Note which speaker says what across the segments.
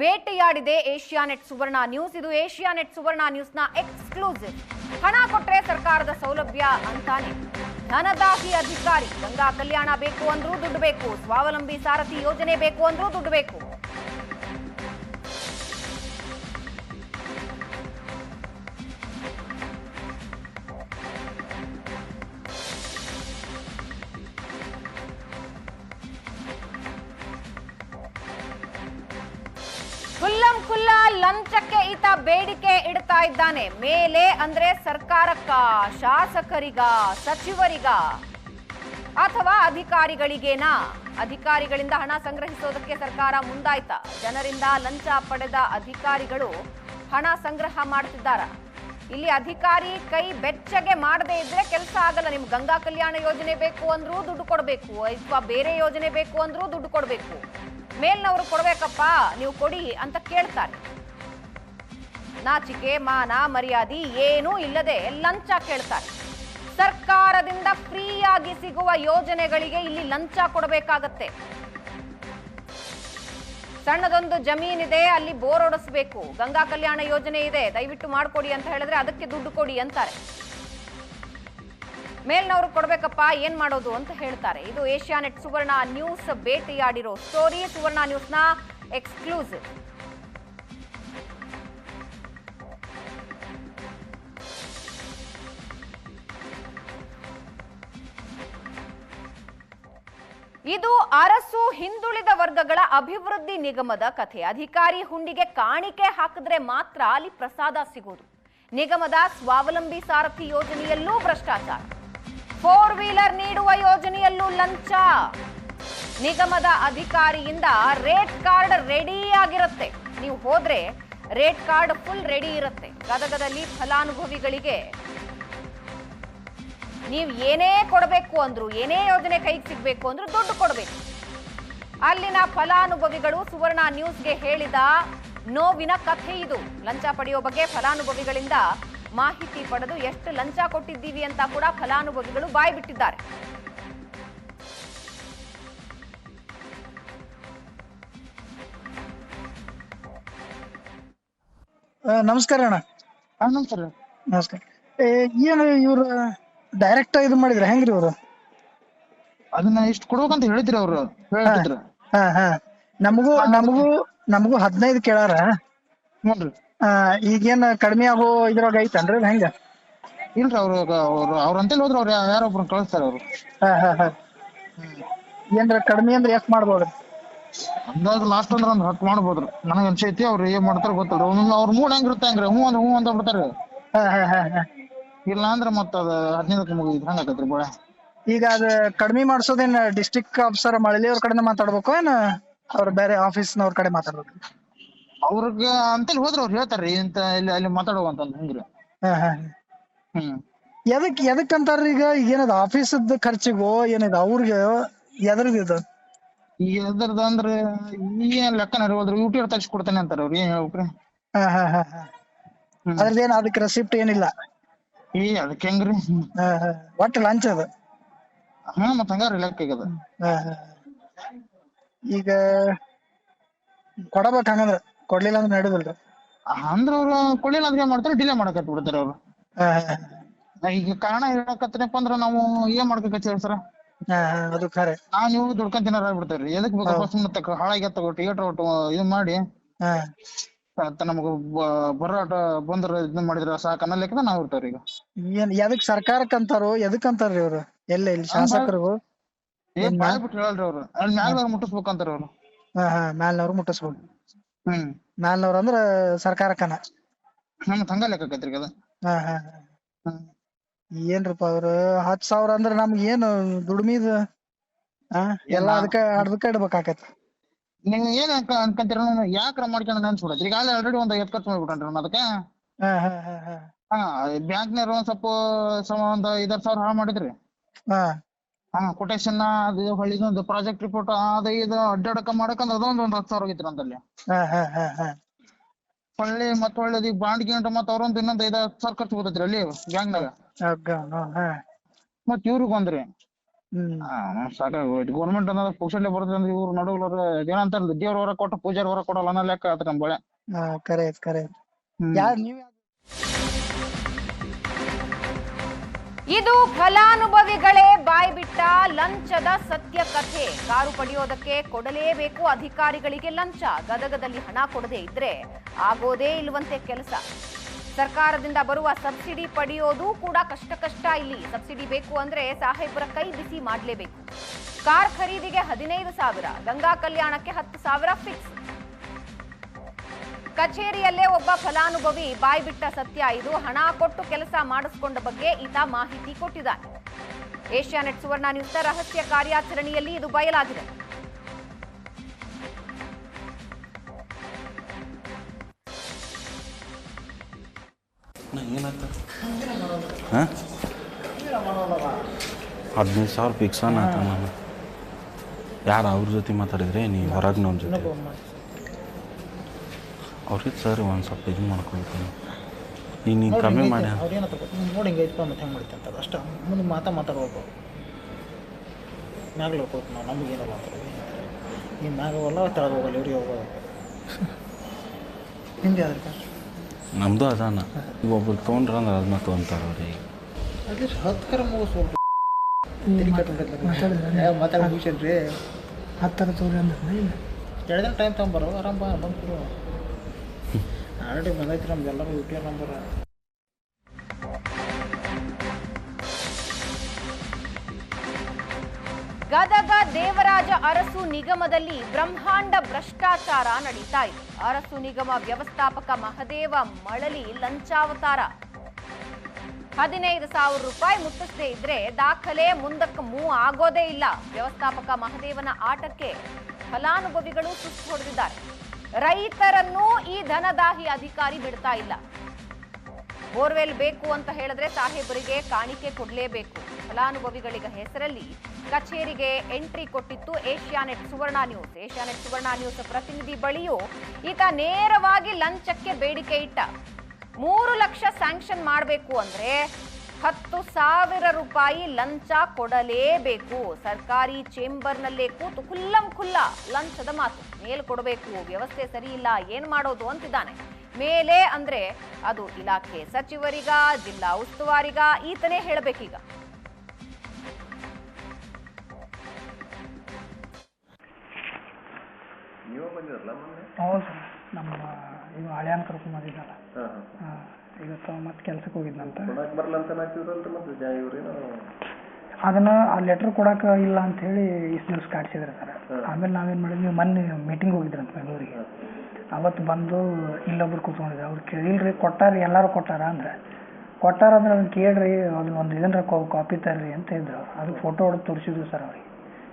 Speaker 1: ಬೇಟೆಯಾಡಿದೆ Asianet Suvarna news. ಇದು Asianet Suvarna ನ್ಯೂಸ್ನ exclusive. ಹಣ ಕೊಟ್ರೆ ಸರ್ಕಾರದ ಸೌಲಭ್ಯ ಅಂತಾನೆ ಧನದಾಹಿ ಅಧಿಕಾರಿ, ಗಂಗಾ ಕಲ್ಯಾಣ ಬೇಕು ಅಂದ್ರೂ ದುಡ್ಡು ಬೇಕು. ಸ್ವಾವಲಂಬಿ ಸಾರಥಿ ಯೋಜನೆ ಬೇಕು ಅಂದ್ರೂ ದುಡ್ಡು ಬೇಕು. ಖುಲ್ಲಂ ಲಂಚಕ್ಕೆ ಈತ ಬೇಡಿಕೆ ಇಡ್ತಾ ಇದ್ದಾನೆ. ಮೇಲೆ ಅಂದ್ರೆ ಸರ್ಕಾರಕ್ಕ, ಶಾಸಕರಿಗ, ಸಚಿವರಿಗ ಅಥವಾ ಅಧಿಕಾರಿಗಳಿಗೇನಾ? ಅಧಿಕಾರಿಗಳಿಂದ ಹಣ ಸಂಗ್ರಹಿಸೋದಕ್ಕೆ ಸರ್ಕಾರ ಮುಂದಾಯ್ತ. ಜನರಿಂದ ಲಂಚ ಪಡೆದ ಅಧಿಕಾರಿಗಳು ಹಣ ಸಂಗ್ರಹ ಮಾಡ್ತಿದ್ದಾರ. ಇಲ್ಲಿ ಅಧಿಕಾರಿ ಕೈ ಬೆಚ್ಚಗೆ ಮಾಡದೇ ಇದ್ರೆ ಕೆಲಸ ಆಗಲ್ಲ. ನಿಮ್ಗೆ ಗಂಗಾ ಕಲ್ಯಾಣ ಯೋಜನೆ ಬೇಕು ಅಂದ್ರೂ ದುಡ್ಡು ಕೊಡಬೇಕು. ಅಥವಾ ಬೇರೆ ಯೋಜನೆ ಬೇಕು ಅಂದ್ರೂ ದುಡ್ಡು ಕೊಡಬೇಕು. ಮೇಲ್ನವರು ಕೊಡಬೇಕಪ್ಪ, ನೀವು ಕೊಡಿ ಅಂತ ಕೇಳ್ತಾರೆ. ನಾಚಿಕೆ, ಮಾನ, ಮರ್ಯಾದೆ ಏನೂ ಇಲ್ಲದೆ ಲಂಚ ಕೇಳ್ತಾರೆ. ಸರ್ಕಾರದಿಂದ ಫ್ರೀಯಾಗಿ ಸಿಗುವ ಯೋಜನೆಗಳಿಗೆ ಇಲ್ಲಿ ಲಂಚ ಕೊಡಬೇಕಾಗತ್ತೆ. ಸಣ್ಣದೊಂದು ಜಮೀನಿದೆ, ಅಲ್ಲಿ ಬೋರ್ ಓಡಿಸ್ಬೇಕು. ಗಂಗಾ ಕಲ್ಯಾಣ ಯೋಜನೆ ಇದೆ, ದಯವಿಟ್ಟು ಮಾಡಿಕೊಡಿ ಅಂತ ಹೇಳಿದ್ರೆ ಅದಕ್ಕೆ ದುಡ್ಡು ಕೊಡಿ ಅಂತಾರೆ. ಮೇಲ್ನವರು ಕೊಡ್ಬೇಕಪ್ಪ, ಏನ್ ಮಾಡೋದು ಅಂತ ಹೇಳ್ತಾರೆ. ಇದು ಏಷ್ಯಾನೆಟ್ ಸುವರ್ಣ ನ್ಯೂಸ್ ಭೇಟಿಯಾಡಿರೋ ಸ್ಟೋರಿ, ಸುವರ್ಣ ನ್ಯೂಸ್ನ ಎಕ್ಸ್ಕ್ಲೂಸಿವ್. ಇದು ಅರಸು ಹಿಂದುಳಿದ ವರ್ಗಗಳ ಅಭಿವೃದ್ಧಿ ನಿಗಮದ ಕಥೆ. ಅಧಿಕಾರಿ ಹುಂಡಿಗೆ ಕಾಣಿಕೆ ಹಾಕಿದ್ರೆ ಮಾತ್ರ ಅಲ್ಲಿ ಪ್ರಸಾದ ಸಿಗೋದು. ನಿಗಮದ ಸ್ವಾವಲಂಬಿ ಸಾರಥಿ ಯೋಜನೆಯಲ್ಲೂ ಭ್ರಷ್ಟಾಚಾರ. ಫೋರ್ ವೀಲರ್ ನೀಡುವ ಯೋಜನೆಯಲ್ಲೂ ಲಂಚ. ನಿಗಮದ ಅಧಿಕಾರಿಯಿಂದ ರೇಟ್ ಕಾರ್ಡ್ ರೆಡಿ ಆಗಿರುತ್ತೆ. ನೀವು ಹೋದ್ರೆ ರೇಟ್ ಕಾರ್ಡ್ ಫುಲ್ ರೆಡಿ ಇರುತ್ತೆ. ಗದಗದಲ್ಲಿ ಫಲಾನುಭವಿಗಳಿಗೆ. ನೀವು ಏನೇ ಕೊಡಬೇಕು ಅಂದ್ರು, ಏನೇ ಯೋಜನೆ ಕೈಗೆ ಸಿಗ್ಬೇಕು ಅಂದ್ರು ದುಡ್ಡು ಕೊಡಬೇಕು. ಅಲ್ಲಿನ ಫಲಾನುಭವಿಗಳು ಸುವರ್ಣ ನ್ಯೂಸ್ಗೆ ಹೇಳಿದ ನೋವಿನ ಕಥೆ ಇದು. ಲಂಚ ಪಡೆಯೋ ಬಗ್ಗೆ ಫಲಾನುಭವಿಗಳಿಂದ ಮಾಹಿತಿ ಪಡೆದು ಎಷ್ಟು ಲಂಚ ಕೊಟ್ಟಿದ್ದೀವಿ ಅಂತ ಕೂಡ ಫಲಾನುಭವಿಗಳು ಬಾಯಿ ಬಿಟ್ಟಿದ್ದಾರೆ.
Speaker 2: ಆ, ನಮಸ್ಕಾರ ಅಣ್ಣ.
Speaker 3: ಹಾ ನಮಸ್ಕಾರ.
Speaker 2: ನಮಸ್ಕಾರ. ಏ, ಏನು ಇವ್ರು ಡೈರೆಕ್ಟ್ ಇದು ಮಾಡಿದ್ರ ಹೆಂಗ್ರಿ ಇವ್ರು?
Speaker 3: ಅದನ್ನ ಇಷ್ಟು ಕೊಡ್ಬೇಕಂತ ಹೇಳಿದ್ರಿ ಅವ್ರು.
Speaker 2: ಹಾ ಹಾ ನಮಗೂ ನಮಗೂ ನಮಗೂ ಹದಿನೈದು ಕೇಳಾರ. ಹ್ಞೂ ಈಗೇನ್ ಕಡಿಮೆ ಆಗೋ ಇದ್ರೊಳಗ ಐತನ್ರಿ ಅದ್ ಹೆಂಗ?
Speaker 3: ಇಲ್ರಿ ಅವ್ರು ಅವ್ರು ಅವ್ರ ಅಂತೇಳಿ ಹೋದ್ರ ಅವ್ರು ಯಾರೋ ಒಬ್ರನ್ನ ಕಳಿಸ್ತಾರ ಅವ್ರು.
Speaker 2: ಹಾ ಹಾ ಹಾ. ಏನ್ರ ಕಡಿಮೆ ಅಂದ್ರೆ ಎಷ್ಟ್ ಮಾಡ್ಬೋದ್ರಿ?
Speaker 3: ಅಂದಾಜು ಲಾಸ್ಟ್ ಅಂದ್ರ ಒಂದ್ ಹತ್ತು ಮಾಡ್ಬೋದ್ರಿ. ನನಗ್ ಅನ್ಸೈತಿ ಅವ್ರ ಏನ್ ಮಾಡ್ತಾರ ಗೊತ್ತಿಲ್ಲ ಒಮ್ಮೊಮ್ಮೆ ಅವ್ರ ಮೂಡ್ ಹೆಂಗಿರುತ್ತೆ ಹಂಗ್ರಿ. ಹ್ಞೂ ಅಂದ್ರೆ ಹ್ಞೂ ಅಂತ ಬಿಡ್ತಾರ.
Speaker 2: ಹಾ ಹಾ ಹಾ ಹಾ.
Speaker 3: ಇಲ್ಲ ಅಂದ್ರ ಮತ್ತ ಅದ ಹದಿನೈದಕ್ಕೆ ಮುಗಿದ್ ಹಂಗ ಆಕತ್ರಿ ಬಾಳ?
Speaker 2: ಈಗ ಅದ ಕಡಿಮೆ ಮಾಡ್ಸೋದೇನ್ ಡಿಸ್ಟ್ರಿಕ್ಟ್ ಆಫೀಸರ್ ಮಳಲಿ ಅವ್ರ ಕಡೆಯಿಂದ ಮಾತಾಡ್ಬೇಕು ಏನ್? ಅವ್ರ ಬೇರೆ ಆಫೀಸ್ನವ್ರ ಕಡೆ ಮಾತಾಡ್ಬೇಕು?
Speaker 3: ಅವ್ರಿಗೆ ಅಂತೇಳಿ ಹೋದ್ರ ಅವ್ರು ಹೇಳ್ತಾರ್ರಿ ಇಂತ ಇಲ್ಲಿ ಅಲ್ಲಿ ಮಾತಾಡುವ ಅಂತ ಹಂಗ್ರಿ.
Speaker 2: ಹಾ ಹಾ.
Speaker 3: ಹ್ಮ್.
Speaker 2: ಎದಕ್ ಎದಕ್ ಅಂತಾರ್ರಿ ಈಗ ಏನದ ಆಫೀಸದ ಖರ್ಚಿಗೋ ಏನದ ಅವ್ರಿಗೆ ಎದ್ರದ್ ಇದು?
Speaker 3: ಎದ್ರದ ಅಂದ್ರ ಏನ್ ಲೆಕ್ಕ ನಡಿವಲ್ರಿ ಯು ಟಿ ಆರ್ ಕೊಡ್ತೇನೆ ಅಂತಾರ ಅವ್ರು ಏನ್ ಹೇಳ್ಬೇಕ್ರಿ ಹ್ಮ್.
Speaker 2: ಅದ್ರದ್ದೇನ್ ಅದಕ್ಕೆ ರೆಸಿಪ್ಟ್ ಏನಿಲ್ಲ?
Speaker 3: ಈ ಅದಕ್ಕೆ ಹೆಂಗ್ರಿ.
Speaker 2: ಹಾ ಹಾ. ಒಟ್ಟು ಲಂಚ್ ಅದು?
Speaker 3: ಹಾ ಮತ್ತ ಹಂಗಾರ ಲೆಕ್ಕ ಈಗ ಅದ.
Speaker 2: ಹಾ ಹಾ. ಈಗ ಕೊಡಬೇಕ ಹಂಗಂದ್ರ. ಕೊಡ್ಲಿಲ್ಲ ಅಂದ್ರೆ ನಡೆದಿಲ್ರಿ
Speaker 3: ಅಂದ್ರ ಅವ್ರು ಕೊಡ್ಲಿಲ್ಲ ಅಂದ್ರೆ ಏನ್ ಮಾಡ್ತಾರೆ? ಡಿಲೇ ಮಾಡಕತ್ ಬಿಡ್ತಾರೆ ಅವ್ರು.
Speaker 2: ಹಾ ಹಾ.
Speaker 3: ಈಗ ಕಾರಣ ಹೇಳಕತ್ತನಪ್ಪ ಅಂದ್ರ ನಾವು ಏನ್ ಮಾಡ್ಬೇಕಂತ ಹೇಳಿ ಸರ್?
Speaker 2: ಹಾ ಹಾ ಅದು ಖರೆ.
Speaker 3: ಆ ನೀವು ದುಡ್ಕೊಂಡ್ ತಿನ್ನಾರ ಆಗ್ಬಿಡ್ತಾರ್ರಿ ಎದಕ್ ಬೇಕಪ್ಪ ಸುಮ್ಮನೆ ತಕ್ಕ ಹಾಳಾಗಿ ತಗೋ ಟಿಕೆಟ್ ಒಟ್ಟು ಇದು ಮಾಡಿ.
Speaker 2: ಹಾ.
Speaker 3: ನಮಗ ಬರೋಟ ಬಂದ್ರ ಇದನ್ನ ಮಾಡಿದ್ರ ಸಾಕ ಅನ್ನೋ ಲೆಕ್ಕದ ನಾವ್ ಇರ್ತಾವ್ರಿ ಈಗ.
Speaker 2: ಏನ್ ಎದಕ್ ಸರ್ಕಾರಕ್ಕೆ ಅಂತಾರೋ ಎದಕ್ ಅಂತಾರ್ರಿ ಅವ್ರು? ಎಲ್ಲ ಇಲ್ಲಿ ಶಾಸಕರು
Speaker 3: ಏನ್ ಬಾಯ್ ಬಿಟ್ಟು ಹೇಳಲ್ರಿ ಅವ್ರು. ಅಲ್ಲಿ ಮ್ಯಾಗ್ದವ್ರು ಮುಟ್ಟಿಸ್ಬೇಕಂತಾರ ಅವ್ರು.
Speaker 2: ಹಾ ಹಾ ಮ್ಯಾಲ್ನವ್ರು ಮುಟ್ಟಿಸ್ಬೋದು
Speaker 3: ಹ್ಮ್.
Speaker 2: ಮ್ಯಾಲ್ನವ್ರು ಅಂದ್ರ ಸರ್ಕಾರಕ್ಕನ.
Speaker 3: ಮತ್ತ್ ಹಂಗ ಲೆಕ್ಕ ಆಕೈತ್ರಿ ಈಗ ಅದ.
Speaker 2: ಹಾ ಹಾ ಹಾ.
Speaker 3: ಹ್ಮ್.
Speaker 2: ಏನ್ರಪ್ಪ ಅವ್ರ? ಹತ್ತ್ ಸಾವಿರ ಅಂದ್ರ ನಮ್ಗ ಏನು ದುಡಿಮಿದ? ಆ ಎಲ್ಲಾ ಅದಕ್ಕ ಅರ್ಧಕ್ಕ ಇಡ್ಬೇಕಾಕತಿ.
Speaker 3: ನೀವ್ ಏನ್ ಅನ್ಕ- ಅನ್ಕಂತೀರ ಯಾಕ್ರ ಮಾಡ್ಕೊಂಡ್ ಅನ್ಸ್ಬಿಡತ್ರಿ ಈಗ ಆಲ್ರೆಡಿ ಒಂದ್ ಐವತ್ ಖರ್ಚು ಮಾಡ್ಬಿಟ್ಟನ್ರಿ ನಾನು ಅದಕ್ಕ?
Speaker 2: ಹಾ ಹಾ ಹಾ ಹಾ.
Speaker 3: ಹಾ ಬ್ಯಾಂಕ್ನವ್ರು ಒಂದ್ ಸ್ವಲ್ಪ ಸಮ ಒಂದ್ ಐದಾರು ಸಾವಿರ ಹಾಳ್ ಮಾಡಿದ್ರಿ.
Speaker 2: ಹಾ.
Speaker 3: ಹಾ ಕೊಟೇಶನ್ ಅದು ಹೊಳ್ಳಿದೊಂದು ಪ್ರಾಜೆಕ್ಟ್ ರಿಪೋರ್ಟ್ ಅದ ಇದು ಅಡ್ಡಾಡಕ ಅಂದ್ರ ಅದೊಂದ್ ಒಂದ್ ಹತ್ತು ಸಾವಿರ ಹೋಗಿತ್ರಿ ಅಂತಲ್ಲಿ
Speaker 2: ಹೊಳ್ಳಿ ಮತ್ತ
Speaker 3: ಹೊಳ್ಳಿ ಅದ ಹೊಳ್ಳಿ ಬಾಂಡ್ ಗೀಂಡ್ ಮತ್ತ ಅವ್ರೊಂದ್ ಇನ್ನೊಂದ್ ಐದಾರು ಸಾವಿರ ಖರ್ಚು ಬರ್ತೈತ್ರಿ ಅಲ್ಲಿ
Speaker 2: ಹಗ್ಗ,
Speaker 3: ಮತ್ತ ಇವ್ರಿಗ್ ಒಂದ್ರಿ
Speaker 4: ಸಾಕಾಗೋಯ್ತು ಗೌರ್ಮೆಂಟ್ ಅನ್ನೋದು ಪುಕ್ಷಲ್ಲೇ ಬರ್ತದೆ ಅಂದ್ರೆ ಇವ್ರು ನಡುವ್ಲವ್ರು ಏನಂತಾರಲ್ಲ ದೇವ್ರ ಹೊರ ಕೊಟ್ಟು ಪೂಜಾರಿ ಹೊರ ಕೊಡಲ್ಲ ಅನ್ನೋ ಲೆಕ್ಕ ಆತ ನಮ್ ಬಳೆ
Speaker 5: ಹಾ ಕರೆ ಕರೆ ಯಾರು. ನೀವ್
Speaker 1: ಇದು ಫಲಾನುಭವಿಗಳೇ ಬಾಯ್ಬಿಟ್ಟ ಲಂಚದ ಸತ್ಯ ಕಥೆ ಕಾರು ಪಡೆಯೋದಕ್ಕೆ ಕೊಡಲೇಬೇಕು ಅಧಿಕಾರಿಗಳಿಗೆ ಲಂಚ. ಗದಗದಲ್ಲಿ ಹಣ ಕೊಡದೇ ಇದ್ರೆ ಆಗೋದೇ ಇಲ್ವಂತೆ ಕೆಲಸ. ಸರ್ಕಾರದಿಂದ ಬರುವ ಸಬ್ಸಿಡಿ ಪಡೆಯೋದು ಕೂಡ ಕಷ್ಟ ಕಷ್ಟ ಇಲ್ಲಿ. ಸಬ್ಸಿಡಿ ಬೇಕು ಅಂದ್ರೆ ಸಾಹೇಬರ ಕೈ ಬಿಸಿ ಮಾಡಲೇಬೇಕು. ಕಾರ್ ಖರೀದಿಗೆ ಹದಿನೈದು ಸಾವಿರ, ಗಂಗಾ ಕಲ್ಯಾಣಕ್ಕೆ ಹತ್ತು ಸಾವಿರ ಫಿಕ್ಸ್ ಕಚೇರಿಯಲ್ಲೇ ಒಬ್ಬ ಫಲಾನುಭವಿ ಬಾಯ್ಬಿಟ್ಟ ಸತ್ಯ ಇದು ಹಣ ಕೊಟ್ಟು ಕೆಲಸ ಮಾಡಿಸಿಕೊಂಡ ಬಗ್ಗೆ ಈತ ಮಾಹಿತಿ ಕೊಟ್ಟಿದ್ದಾನೆ. ಏಷ್ಯಾನೆಟ್ ಸುವರ್ಣ ನ್ಯೂಸ್ನ ರಹಸ್ಯ ಕಾರ್ಯಾಚರಣೆಯಲ್ಲಿ ಇದು ಬಯಲಾಗಿದೆ.
Speaker 6: ಹದಿನೈದು ಸಾವಿರ ಫಿಕ್ಸ್ ಯಾರು ಅವ್ರ ಜೊತೆ ಮಾತಾಡಿದ್ರೆ ನೀವು ಹೊರಗೆ ಜೊತೆ? ಅವ್ರಿಗೆ ಸರ್ ಒಂದು ಸ್ವಲ್ಪ ಇದು ಮಾಡ್ಕೊಳ್ತೀನಿ. ಈಗ ನೀನು ಕಮ್ಮಿ ಮಾಡಿ.
Speaker 3: ಅವ್ರೇನು ನೋಡಿ ಹಿಂಗೆ ಐತಪ್ಪ ಮತ್ತೆ ಹೆಂಗೆ ಮಾಡ್ತೀನಿ ಅಂತ ಅಷ್ಟೇ. ಮುಂದೆ ಮಾತಾ ಮಾತಾಡೋದು ಮ್ಯಾಗ್ಲ ಹೋಗ್ಬೇಕು ನಾವು ನಮಗೆ ಏನೋ ಮಾತಾಡೋದು. ನೀನು ಮ್ಯಾಗ ಹೋಗಲ್ಲ ತೆಳಗೆ ಹೋಗಲ್ಲ ಇವ್ರಿಗೆ ಹೋಗೋದು ನಿಮ್ದು ಯಾವ್ದು
Speaker 6: ನಮ್ಮದು ಅದಾನ. ಈಗ ಒಬ್ರು ತೊಗೊಂಡ್ರೆ ಅಂದ್ರೆ ಅದನ್ನ ತೊಗೊಂತಾರೆ ಅವ್ರಿಗೆ.
Speaker 3: ಅಟ್ಲೀಸ್ಟ್ ಹತ್ತು ಕರ ಮುಗಿಸ್ಬೇಕು. ಮಾತಾಡಿ ಮುಗಿಸ್ರಿ
Speaker 5: ಹತ್ತರ ತೋರಿ ಅಂದ್ರೆ
Speaker 3: ಎರಡು ದಿನ ಟೈಮ್ ತಗೊಂಬರೋ ಆರಾಮ್ ಬಾ ಬಂದ್ಬಿಡು. ಆಲ್ರೆಡಿ ಬಂದೈತಿ ನಮ್ದು ಎಲ್ಲರೂ ಯು ನಂಬರ್
Speaker 1: ಗದಗ ದೇವರಾಜ ಅರಸು ನಿಗಮದಲ್ಲಿ ಬ್ರಹ್ಮಾಂಡ ಭ್ರಷ್ಟಾಚಾರ ನಡೀತಾ ಇದೆ. ಅರಸು ನಿಗಮ ವ್ಯವಸ್ಥಾಪಕ ಮಹದೇವ ಮಳಲಿ ಲಂಚಾವತಾರ. ಹದಿನೈದು ಸಾವಿರ ರೂಪಾಯಿ ಮುಟ್ಟಿಸದೇ ಇದ್ರೆ ದಾಖಲೆ ಮುಂದಕ್ಕೆ ಮೂವ್ ಆಗೋದೇ ಇಲ್ಲ. ವ್ಯವಸ್ಥಾಪಕ ಮಹದೇವನ ಆಟಕ್ಕೆ ಫಲಾನುಭವಿಗಳು ಸುಸ್ತು ಹೊಡೆದಿದ್ದಾರೆ. ರೈತರನ್ನೂ ಈ ಧನದಾಹಿ ಅಧಿಕಾರಿ ಬಿಡ್ತಾ ಇಲ್ಲ. ಬೋರ್ವೆಲ್ ಬೇಕು ಅಂತ ಹೇಳಿದ್ರೆ ಸಾಹೇಬರಿಗೆ ಕಾಣಿಕೆ ಕೊಡಲೇಬೇಕು. ಫಲಾನುಭವಿಗಳಿಗೆ ಹೆಸರಲ್ಲಿ ಕಚೇರಿಗೆ ಎಂಟ್ರಿ ಕೊಟ್ಟಿತ್ತು ಏಷ್ಯಾನೆಟ್ ಸುವರ್ಣ ನ್ಯೂಸ್. ಏಷ್ಯಾನೆಟ್ ಸುವರ್ಣ ನ್ಯೂಸ್ ಪ್ರತಿನಿಧಿ ಬಳಿಯೂ ಈತ ನೇರವಾಗಿ ಲಂಚಕ್ಕೆ ಬೇಡಿಕೆ ಇಟ್ಟ. ಮೂರು ಲಕ್ಷ ಸ್ಯಾಂಕ್ಷನ್ ಮಾಡಬೇಕು ಅಂದ್ರೆ ಹತ್ತು ಸಾವಿರ ರೂಪಾಯಿ ಲಂಚ ಕೊಡಲೇಬೇಕು. ಸರ್ಕಾರಿ ಚೇಂಬರ್ನಲ್ಲೇ ಕೂತು ಖುಲ್ಲಂ ಖುಲ್ಲ ಲಂಚದ ಮಾತು. ಮೇಲ್ ಕೊಡಬೇಕು ವ್ಯವಸ್ಥೆ ಸರಿ ಇಲ್ಲ ಏನ್ ಮಾಡೋದು ಅಂತಿದ್ದಾನೆ. ಮೇಲೆ ಅಂದ್ರೆ ಅದು ಇಲಾಖೆ ಸಚಿವರಿಗ ಜಿಲ್ಲಾ ಉಸ್ತುವಾರಿಗ ಈತನೇ ಹೇಳಬೇಕೀಗ.
Speaker 5: ಹೌದು ಇವತ್ತು ಮತ್ತೆ ಕೆಲ್ಸಕ್ಕೆ ಹೋಗಿದ್ನಂತ. ಅದನ್ನ ಆ ಲೆಟರ್ ಕೊಡಾಕ ಇಲ್ಲ ಅಂತ ಹೇಳಿ ಇಷ್ಟು ದಿವ್ಸ ಕಾಡ್ಸಿದ್ರು ಸರ್. ಆಮೇಲೆ ನಾವೇನ್ ಮಾಡಿದ್ವಿ ಮೊನ್ನೆ ಮೀಟಿಂಗ್ ಹೋಗಿದ್ರಂತ ಬೆಂಗಳೂರಿಗೆ. ಅವತ್ತು ಬಂದು ಇಲ್ಲೊಬ್ರು ಕೂತ್ಕೊಂಡಿದ್ರು. ಅವ್ರು ಕೇಳಿಲ್ರಿ ಕೊಟ್ಟಾರಿ ಎಲ್ಲರೂ ಕೊಟ್ಟಾರ ಅಂದ್ರೆ. ಕೊಟ್ಟಾರ ಅಂದ್ರೆ ಅದನ್ನ ಕೇಳ್ರಿ ಅದನ್ನ ಒಂದು ಇದನ್ನ ಕಾಪಿ ತರ್ರಿ ಅಂತ ಇದ್ರು. ಅದು ಫೋಟೋ ಹೊಡೆದು ತೋರಿಸಿದ್ರು ಸರ್ ಅವ್ರಿಗೆ.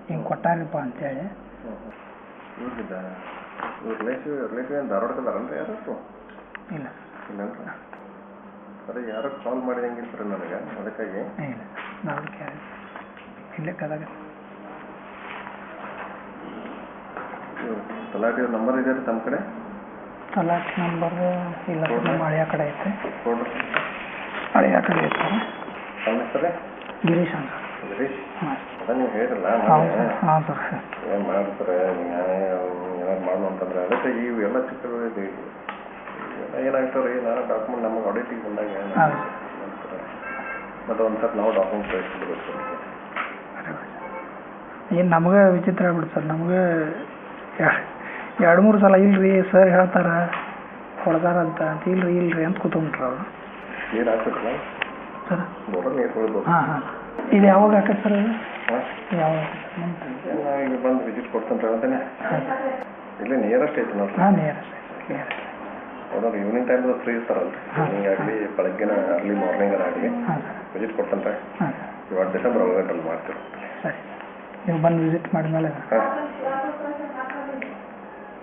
Speaker 5: ಹಿಂಗೆ ಕೊಟ್ಟಾರಪ್ಪ ಅಂತೇಳಿ
Speaker 7: ಇವ್ರಿಗಿದ್ದ ಇವ್ರ ರಿಲೇಟಿವ್ ರಿಲೇಟಿವ್ ಏನು ಧಾರವಾಡದಲ್ಲಾರನ್ರಿ ಯಾರು
Speaker 5: ಇಲ್ಲ.
Speaker 7: ಇಲ್ಲನ್ರಿ? ಅದೇ ಯಾರೋ ಕಾಲ್ ಮಾಡಿ ಹೆಂಗಿರ್ತಾರೆ ನನಗೆ ಅದಕ್ಕಾಗಿ.
Speaker 5: ನಾವು ಇಲ್ಲೇ ಕದಾಗ
Speaker 7: ತಲಾಟಿ ನಂಬರ್ ಇದೆ ರೀ ತಮ್ಮ ಕಡೆ?
Speaker 5: ತಲಾಟಿ ನಂಬರ್ ಇಲ್ಲ ನಮ್ಮ ಹಳೆಯ ಕಡೆ ಐತೆ. ಹಳೆಯ ಕಡೆ ಐತೆ
Speaker 7: ತಮ್ಮ ಹೆಸರೇ?
Speaker 5: ಗಿರೀಶ್ ಅಂತ.
Speaker 7: ಗಿರೀಶ್?
Speaker 5: ಹಾಂ.
Speaker 7: ಅದ ನೀವು ಹೇಳಿರಲ್ಲ
Speaker 5: ಹಾಂ ಸರ್.
Speaker 7: ಏನು ಮಾಡ್ತಾರೆ ಏನಾರು ಮಾಡೋಣ ಅಂತಂದ್ರೆ ಅದಕ್ಕೆ ಇವು ಎಲ್ಲ ಚಿಕ್ಕಗಳು ಇದೆ ಏನಾಗ್ತಾರೆ ರೀ ನಾನು ಡಾಕ್ಯುಮೆಂಟ್ ನಮಗೆ ಆಡಿಟಿಗೆ ಬಂದಾಗ ಮತ್ತೆ
Speaker 5: ಹೌದು.
Speaker 7: ಮಾಡ್ತಾರೆ ಮತ್ತು ಒಂದು ಸರ್ ನಾವು ಡಾಕ್ಯುಮೆಂಟ್ ಕಳಿಸ್ಬಿಡ್ಬೇಕು
Speaker 5: ಏನು ನಮಗೆ ವಿಚಿತ್ರ ಆಗ್ಬಿಡ್ತು ಸರ್ ನಮಗೆ ಎರಡು ಮೂರು ಸಲ ಇಲ್ರಿ ಸರ್ ಹೇಳ್ತಾರ ಹೊಡೆದಾರ ಅಂತ ಇಲ್ರಿ ಇಲ್ರಿ ಅಂತ ಕೂತ್ಕೊಂಡ್ರು ಅವರು.
Speaker 7: ನೀರು ಹಾಕ್ಬೇಕಲ್ಲ
Speaker 5: ಸರ್?
Speaker 7: ಬೋರಲ್ಲಿ ನೀರು ಕೊಡ್ಬೇಕು
Speaker 5: ಹಾಂ ಹಾಂ. ಇದು ಯಾವಾಗ ಹಾಕತ್ತೆ ಸರ್ ಯಾವಾಗ?
Speaker 7: ಈಗ ಬಂದು ವಿಸಿಟ್ ಕೊಡ್ತೇನೆ ಇಲ್ಲೇ ನಿಯರೆಸ್ಟ್ ಐತೆ ನೋಡ್ರಿ.
Speaker 5: ಹಾಂ ಅಷ್ಟೇ ನೇರ
Speaker 7: ಹೌದಲ್ಲ ಈವ್ನಿಂಗ್ ಟೈಮ್ ಫ್ರೀ ಇರ್ತಾರಲ್ಲ ಈವ್ನಿಂಗ್ ಆಗಲಿ ಬೆಳಗ್ಗಿನ ಅರ್ಲಿ ಮಾರ್ನಿಂಗ್ ಆಗಲಿ ವಿಸಿಟ್ ಕೊಡ್ತೇನೆ
Speaker 5: ಹಾಂ.
Speaker 7: ಇವಾಗ ಡಿಸೆಂಬರ್ ಒಳಗಟ್ಟಲ್ಲಿ ಮಾಡ್ತೀವಿ.
Speaker 5: ಸರಿ. ನೀವು ಬಂದು ವಿಸಿಟ್ ಮಾಡಿದ್ಮೇಲೆ
Speaker 7: ಹಾಂ.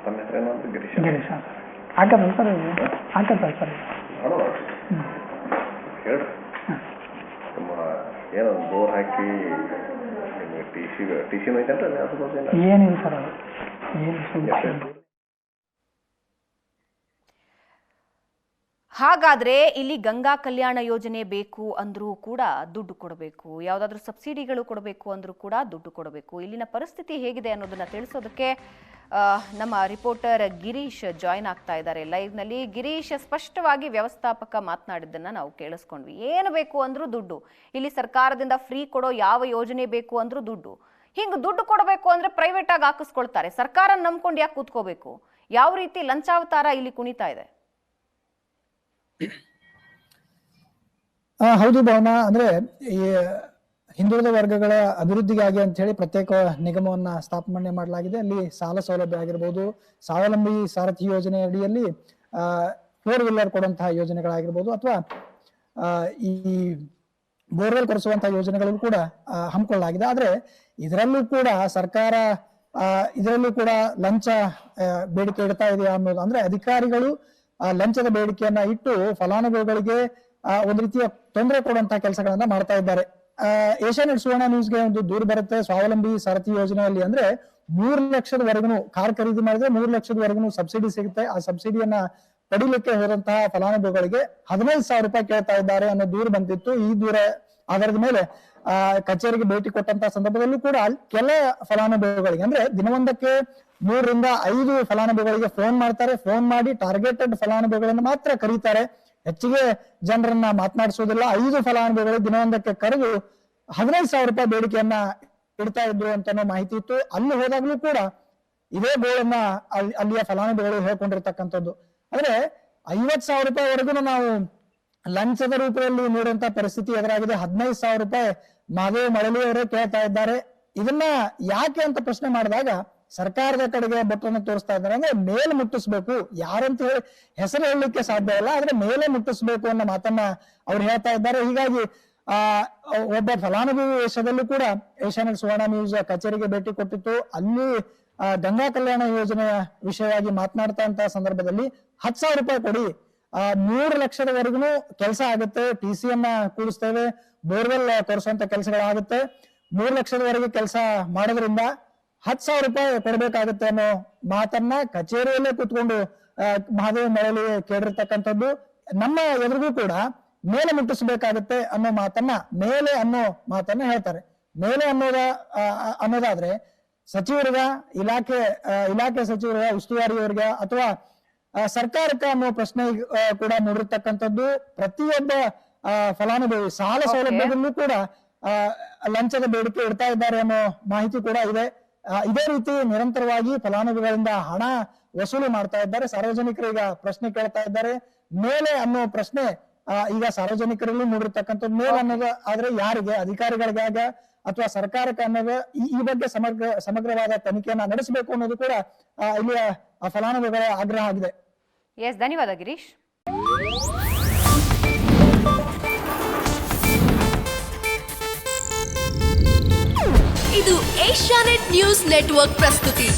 Speaker 7: ತಮ್ಮ ಏನು ಅಂತ ಗಿರೀಶ್.
Speaker 5: ಗಿರೀಶ್ ಹಾಂ. ಸರ್ ಸರ್ ಇದು. ಹಾಕತ್ತಲ್ಲ ಸರ್
Speaker 7: ಹೇಳ್ರಿ. ನಿಮ್ಮ ಏನೋ ಬೋರ್ ಹಾಕಿ ನಿಮಗೆ ಟಿ ಸಿ ಟಿ ಸಿನೂ ಬಗ್ಗೆ
Speaker 5: ಏನಿಲ್ಲ. ಸರ್ ಅದು. ಏನು
Speaker 1: ಹಾಗಾದ್ರೆ ಇಲ್ಲಿ ಗಂಗಾ ಕಲ್ಯಾಣ ಯೋಜನೆ ಬೇಕು ಅಂದ್ರೂ ಕೂಡ ದುಡ್ಡು ಕೊಡಬೇಕು. ಯಾವುದಾದ್ರೂ ಸಬ್ಸಿಡಿಗಳು ಕೊಡಬೇಕು ಅಂದ್ರೂ ಕೂಡ ದುಡ್ಡು ಕೊಡಬೇಕು. ಇಲ್ಲಿನ ಪರಿಸ್ಥಿತಿ ಹೇಗಿದೆ ಅನ್ನೋದನ್ನ ತಿಳಿಸೋದಕ್ಕೆ ನಮ್ಮ ರಿಪೋರ್ಟರ್ ಗಿರೀಶ್ ಜಾಯ್ನ್ ಆಗ್ತಾ ಇದ್ದಾರೆ. ಲೈವ್ನಲ್ಲಿ ಗಿರೀಶ್ ಸ್ಪಷ್ಟವಾಗಿ ವ್ಯವಸ್ಥಾಪಕ ಮಾತನಾಡಿದ್ದನ್ನ ನಾವು ಕೇಳಿಸ್ಕೊಂಡ್ವಿ. ಏನು ಬೇಕು ಅಂದ್ರೂ ದುಡ್ಡು. ಇಲ್ಲಿ ಸರ್ಕಾರದಿಂದ ಫ್ರೀ ಕೊಡೋ ಯಾವ ಯೋಜನೆ ಬೇಕು ಅಂದ್ರೂ ದುಡ್ಡು. ಹಿಂಗೆ ದುಡ್ಡು ಕೊಡಬೇಕು ಅಂದ್ರೆ ಪ್ರೈವೇಟ್ ಆಗಿ ಹಾಕಿಸ್ಕೊಳ್ತಾರೆ. ಸರ್ಕಾರ ನಂಬ್ಕೊಂಡು ಯಾಕೆ ಕೂತ್ಕೋಬೇಕು? ಯಾವ ರೀತಿ ಲಂಚಾವತಾರ ಇಲ್ಲಿ ಕುಣಿತಾ ಇದೆ?
Speaker 8: ಹೌದು ಭವನ, ಅಂದ್ರೆ ಈ ಹಿಂದುಳಿದ ವರ್ಗಗಳ ಅಭಿವೃದ್ಧಿಗಾಗಿ ಅಂತ ಹೇಳಿ ಪ್ರತ್ಯೇಕ ನಿಗಮವನ್ನ ಸ್ಥಾಪನೆ ಮಾಡಲಾಗಿದೆ. ಅಲ್ಲಿ ಸಾಲ ಸೌಲಭ್ಯ ಆಗಿರ್ಬೋದು, ಸ್ವಾವಲಂಬಿ ಸಾರಥಿ ಯೋಜನೆ ಅಡಿಯಲ್ಲಿ ಫೋರ್ ವೀಲರ್ ಕೊಡುವಂತಹ ಯೋಜನೆಗಳಾಗಿರ್ಬೋದು, ಅಥವಾ ಈ ಬೋರ್ವೆಲ್ ಕೊರೆಸುವಂತಹ ಯೋಜನೆಗಳು ಕೂಡ ಹಮ್ಮಿಕೊಳ್ಳಲಾಗಿದೆ. ಆದ್ರೆ ಇದರಲ್ಲೂ ಕೂಡ ಸರ್ಕಾರ ಇದರಲ್ಲೂ ಕೂಡ ಲಂಚ ಬೇಡಿಕೆ ಇಡ್ತಾ ಇದೆಯಾ ಅನ್ನೋದು ಅಂದ್ರೆ ಅಧಿಕಾರಿಗಳು ಲಂಚದ ಬೇಡಿಕೆಯನ್ನ ಇಟ್ಟು ಫಲಾನುಭವಿಗಳಿಗೆ ಆ, ಒಂದು ರೀತಿಯ ತೊಂದರೆ ಕೊಡುವಂತಹ ಕೆಲಸಗಳನ್ನ ಮಾಡ್ತಾ ಇದ್ದಾರೆ. ಏಷ್ಯಾ ಸುವರ್ಣ ನ್ಯೂಸ್ಗೆ ಒಂದು ದೂರು ಬರುತ್ತೆ. ಸ್ವಾವಲಂಬಿ ಸಾರಥಿ ಯೋಜನೆಯಲ್ಲಿ ಅಂದ್ರೆ ಮೂರು ಲಕ್ಷದವರೆಗೂ ಕಾರ್ ಖರೀದಿ ಮಾಡಿದ್ರೆ ಮೂರು ಲಕ್ಷದವರೆಗೂ ಸಬ್ಸಿಡಿ ಸಿಗುತ್ತೆ. ಆ ಸಬ್ಸಿಡಿಯನ್ನ ಪಡಿಲಿಕ್ಕೆ ಹೋದಂತಹ ಫಲಾನುಭವಿಗಳಿಗೆ ಹದಿನೈದು ಸಾವಿರ ರೂಪಾಯಿ ಕೇಳ್ತಾ ಇದ್ದಾರೆ ಅನ್ನೋ ದೂರು ಬಂದಿತ್ತು. ಈ ದೂರ ಆಧಾರದ ಮೇಲೆ ಆ, ಕಚೇರಿಗೆ ಭೇಟಿ ಕೊಟ್ಟಂತ ಸಂದರ್ಭದಲ್ಲೂ ಕೂಡ ಕೆಲ ಫಲಾನುಭವಿಗಳಿಗೆ, ಅಂದ್ರೆ ದಿನವೊಂದಕ್ಕೆ ಮೂರರಿಂದ ಐದು ಫಲಾನುಭವಿಗಳಿಗೆ ಫೋನ್ ಮಾಡ್ತಾರೆ. ಫೋನ್ ಮಾಡಿ ಟಾರ್ಗೆಟೆಡ್ ಫಲಾನುಭವಿಗಳನ್ನು ಮಾತ್ರ ಕರೀತಾರೆ. ಹೆಚ್ಚಿಗೆ ಜನರನ್ನ ಮಾತನಾಡಿಸೋದಿಲ್ಲ. ಐದು ಫಲಾನುಭವಿಗಳು ದಿನವೊಂದಕ್ಕೆ ಕರೆದು ಹದಿನೈದು ಸಾವಿರ ರೂಪಾಯಿ ಬೇಡಿಕೆಯನ್ನ ಇಡ್ತಾ ಇದ್ರು ಅಂತ ಮಾಹಿತಿ ಇತ್ತು. ಅಲ್ಲಿ ಹೋದಾಗ್ಲೂ ಕೂಡ ಇದೇ ಗೋಳನ್ನ ಅಲ್ಲಿ, ಅಲ್ಲಿಯ ಫಲಾನುಭವಿಗಳು ಹೇಳ್ಕೊಂಡಿರ್ತಕ್ಕಂಥದ್ದು. ಅಂದ್ರೆ ಐವತ್ ಸಾವಿರ ರೂಪಾಯಿವರೆಗೂ ನಾವು ಲಂಚದ ರೂಪದಲ್ಲಿ ನೀಡುವಂತ ಪರಿಸ್ಥಿತಿ ಎದುರಾಗಿದೆ. ಹದಿನೈದು ಸಾವಿರ ರೂಪಾಯಿ ಮಾದೇವ್ ಮಳಲಿ ಅವರೇ ಕೇಳ್ತಾ ಇದ್ದಾರೆ. ಇದನ್ನ ಯಾಕೆ ಅಂತ ಪ್ರಶ್ನೆ ಮಾಡಿದಾಗ ಸರ್ಕಾರದ ಕಡೆಗೆ ಬೊಟ್ಟನ್ನು ತೋರಿಸ್ತಾ ಇದ್ದಾರೆ. ಅಂದ್ರೆ ಮೇಲೆ ಮುಟ್ಟಿಸ್ಬೇಕು. ಯಾರಂತ ಹೇಳಿ ಹೆಸರು ಹೇಳಲಿಕ್ಕೆ ಸಾಧ್ಯ ಇಲ್ಲ, ಆದ್ರೆ ಮೇಲೆ ಮುಟ್ಟಿಸ್ಬೇಕು ಅನ್ನೋ ಮಾತನ್ನ ಅವ್ರು ಹೇಳ್ತಾ ಇದ್ದಾರೆ. ಹೀಗಾಗಿ, ಆ, ಒಬ್ಬ ಫಲಾನುಭವಿ ವೇಷದಲ್ಲೂ ಕೂಡ ಏಷ್ಯಾನೆಟ್ ಸುವರ್ಣ ನ್ಯೂಸ್ ಕಚೇರಿಗೆ ಭೇಟಿ ಕೊಟ್ಟಿತ್ತು. ಅಲ್ಲಿ ಗಂಗಾ ಕಲ್ಯಾಣ ಯೋಜನೆಯ ವಿಷಯವಾಗಿ ಮಾತನಾಡ್ತಾ ಸಂದರ್ಭದಲ್ಲಿ ಹತ್ತು ಸಾವಿರ ರೂಪಾಯಿ ಕೊಡಿ ಆ, ಮೂರು ಲಕ್ಷದವರೆಗೂ ಕೆಲಸ ಆಗುತ್ತೆ ಟಿ ಸಿ ಎಂ ಕೂಡಿಸ್ತೇವೆ, ಬೋರ್ವೆಲ್ ತೋರಿಸುವಂತ ಕೆಲಸಗಳಾಗುತ್ತೆ. ಮೂರು ಲಕ್ಷದವರೆಗೆ ಕೆಲಸ ಮಾಡೋದ್ರಿಂದ ಹತ್ತು ಸಾವಿರ ರೂಪಾಯಿ ಕೊಡಬೇಕಾಗುತ್ತೆ ಅನ್ನೋ ಮಾತನ್ನ ಕಚೇರಿಯಲ್ಲೇ ಕೂತ್ಕೊಂಡು ಮಹಾದೇವ ಮಳೆಯಲ್ಲಿ ಕೇಳಿರ್ತಕ್ಕಂಥದ್ದು, ನಮ್ಮ ಎದುರಿಗೂ ಕೂಡ ಮೇಲೆ ಮುಟ್ಟಿಸಬೇಕಾಗುತ್ತೆ ಅನ್ನೋ ಮಾತನ್ನ, ಮೇಲೆ ಅನ್ನೋ ಮಾತನ್ನ ಹೇಳ್ತಾರೆ. ಮೇಲೆ ಅನ್ನೋದ ಅನ್ನೋದಾದ್ರೆ ಸಚಿವರಿಗ, ಇಲಾಖೆ ಇಲಾಖೆ ಸಚಿವರಿಗ, ಉಸ್ತುವಾರಿಯವರಿಗೆ ಅಥವಾ ಸರ್ಕಾರಕ್ಕೆ ಅನ್ನೋ ಪ್ರಶ್ನೆ ಕೂಡ ನೋಡಿರ್ತಕ್ಕಂಥದ್ದು ಪ್ರತಿಯೊಬ್ಬ ಫಲಾನುಭವಿ ಸಾಲ. ಸೌಲಭ್ಯದಲ್ಲೂ ಕೂಡ ಆ, ಲಂಚದ ಬೇಡಿಕೆ ಇಡ್ತಾ ಇದ್ದಾರೆ ಅನ್ನೋ ಮಾಹಿತಿ ಕೂಡ ಇದೆ. ಇದೇ ರೀತಿ ನಿರಂತರವಾಗಿ ಫಲಾನುಭವಿಗಳಿಂದ ಹಣ ವಸೂಲಿ ಮಾಡ್ತಾ ಇದ್ದಾರೆ. ಸಾರ್ವಜನಿಕರು ಈಗ ಪ್ರಶ್ನೆ ಕೇಳ್ತಾ ಇದ್ದಾರೆ. ಮೇಲೆ ಅನ್ನೋ ಪ್ರಶ್ನೆ ಈಗ ಸಾರ್ವಜನಿಕರಲ್ಲಿ ಮೂಡಿರ್ತಕ್ಕಂಥದ್ದು ಮೇಲೆ ಅನ್ನೋದು ಆದ್ರೆ ಯಾರಿಗೆ? ಅಧಿಕಾರಿಗಳಿಗಾಗ ಅಥವಾ ಸರ್ಕಾರಕ್ಕೆ ಅನ್ನೋದು ಈ ಈ ಬಗ್ಗೆ ಸಮಗ್ರ ಸಮಗ್ರವಾದ ತನಿಖೆಯನ್ನ ನಡೆಸಬೇಕು ಅನ್ನೋದು ಕೂಡ ಇಲ್ಲಿಯ ಫಲಾನುಭವಿಗಳ ಆಗ್ರಹ ಆಗಿದೆ.
Speaker 1: ಎಸ್ ಧನ್ಯವಾದ ಗಿರೀಶ್.
Speaker 9: ಇದು ಏಷ್ಯಾನೆಟ್ ನ್ಯೂಸ್ ನೆಟ್ವರ್ಕ್ ಪ್ರಸ್ತುತಿ.